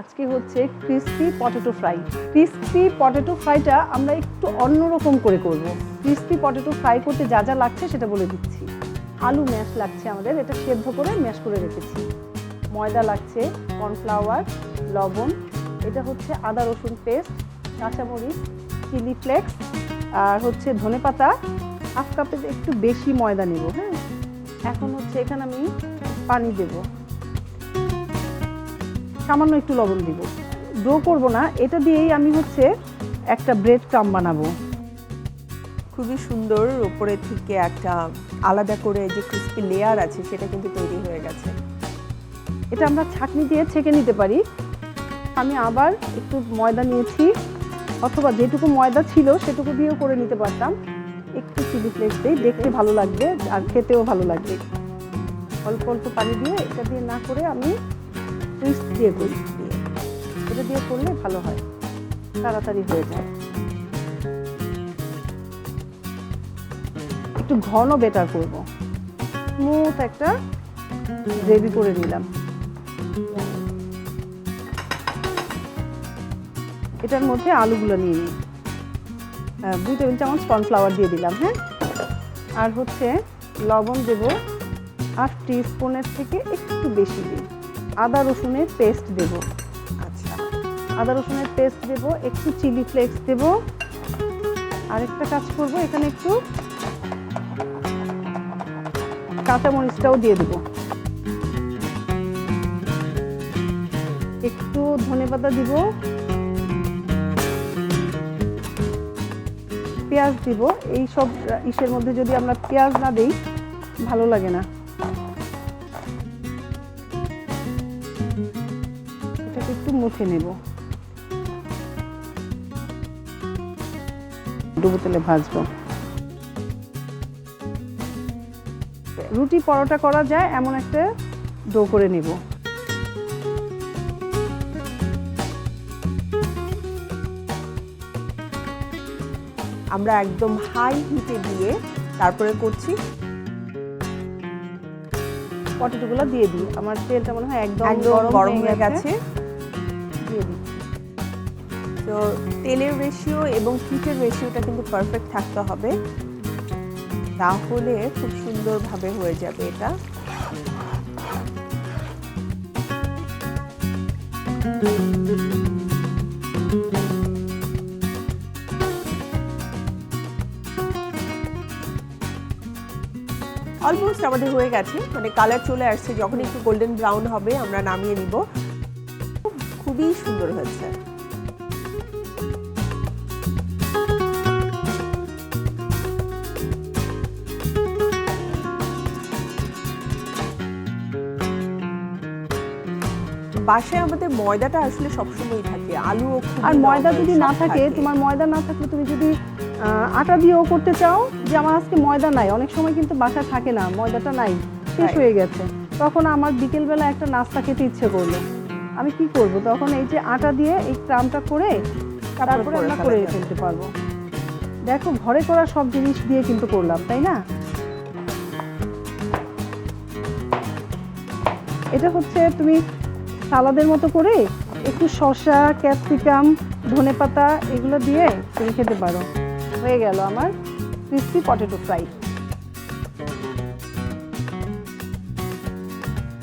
আজকে হচ্ছে crispy potato fry crispy potato ফ্রাইটা আমরা একটু অন্যরকম করে করব। ক্রিস্পি পটেটো ফ্রাই করতে যা যা লাগছে সেটা বলে দিচ্ছি। আলু ম্যাশ লাগছে আমাদের, এটা সেদ্ধ করে ম্যাশ করে রেখেছি। ময়দা লাগছে কর্নফ্লাওয়ার লবণ, এটা হচ্ছে আদা রসুন পেস্ট কাঁচামরিচ চিলি ফ্লেক্স আর হচ্ছে ধনেপাতা হাফ কাপের একটু বেশি ময়দা নেব হ্যাঁ? এখন হচ্ছে এখানে আমি পানি দেব। সামান্য একটু লবণ দিব। ডো করব না এটা দিয়েই আমি হচ্ছে একটা ব্রেড ক্রাম বানাবো। খুবই সুন্দর ওপরে থেকে একটা আলাদা করে যে ক্রিস্পি লেয়ার আছে সেটা কিন্তু তৈরি হয়ে গেছে। এটা আমরা ছাঁকনি দিয়ে ছেঁকে নিতে পারি। আমি আবার একটু ময়দা নিয়েছি অথবা যেটুকু ময়দা ছিল সেটুকু দিয়েও করে নিতে পারতাম। একটু চিলি ফ্লেক্স দিই দেখতে ভালো লাগবে আর খেতেও ভালো লাগবে। অল্প অল্প পানি দিয়ে এটা দিয়ে না করে আমি টুইস্ট দিয়ে করি দিয়ে। এটা দিয়ে করলে ভালো হয়। তাড়াতাড়ি হয়ে যায়। একটু ঘন বেটার করব। স্মুথ একটা গ্রেভি করে নিলাম। এটার মধ্যে আলুগুলো নিয়ে নিই। দুই টেবিল চামচ কর্নফ্লাওয়ার দিয়ে দিলাম হ্যাঁ? আর হচ্ছে লবণ দেব হাফ টি স্পুনের থেকে একটু বেশি দিই। আদা রসুনের পেস্ট দেব। আচ্ছা। আদা রসুনের পেস্ট দেব একটু চিলি ফ্লেক্স দেব। আরেকটা কাজ করব এখানে একটু কাঁচামরিচটাও দিয়ে দেব। একটু ধনেপাতা দিব। পেঁয়াজ দিব। এই সব ইসের মধ্যে যদি আমরা পেঁয়াজ না দিই ভালো লাগে না। এটাকে একটু মুছে নেব। ডুবো তেলে ভাজবো। রুটি পরোটা করা যায় এমন একটা ডো করে নেব। আমরা একদম হাই হিটে দিয়ে তারপরে করছি পটেটোগুলো দিয়ে দিই। আমার তেলটা মনে হয় একদম একদম গরম হয়ে গেছে। দিয়ে দিচ্ছি। তো তেলের রেশিও এবং হিটের রেশিওটা কিন্তু পারফেক্ট থাকতে হবে। তাহলে খুব সুন্দরভাবে হয়ে যাবে এটা। অলমোস্ট আমাদের হয়ে গেছে। মানে কালার চলে আসছে। যখন একটু গোল্ডেন ব্রাউন হবে, আমরা নামিয়ে নিব। খুবই সুন্দর হয়েছে। বাসায় আমাদের ময়দাটা আসলে সবসময় থাকে আলু আর ময়দা যদি না থাকে। তোমার ময়দা না থাকলে তুমি যদি আটা দিয়েও করতে চাও যে আমার আজকে ময়দা নাই অনেক সময় কিন্তু বাসা থাকে না ময়দাটা নাই শেষ হয়ে গেছে। তখন আমার বিকেলবেলা একটা নাস্তা খেতে ইচ্ছে করল। আমি কি করব? তখন এই যে আটা দিয়ে এই ক্রামটা করে তারপরে করে আমরা করে ফেলতে পারব। দেখো ঘরে করা সব জিনিস দিয়ে কিন্তু করলাম তাই না? এটা হচ্ছে তুমি সালাদের মতো করে একটু শসা ক্যাপসিকাম ধনেপাতা এগুলো দিয়ে তুমি খেতে পারো। হয়ে গেল আমার ক্রিস্পি পটেটো ফ্রাই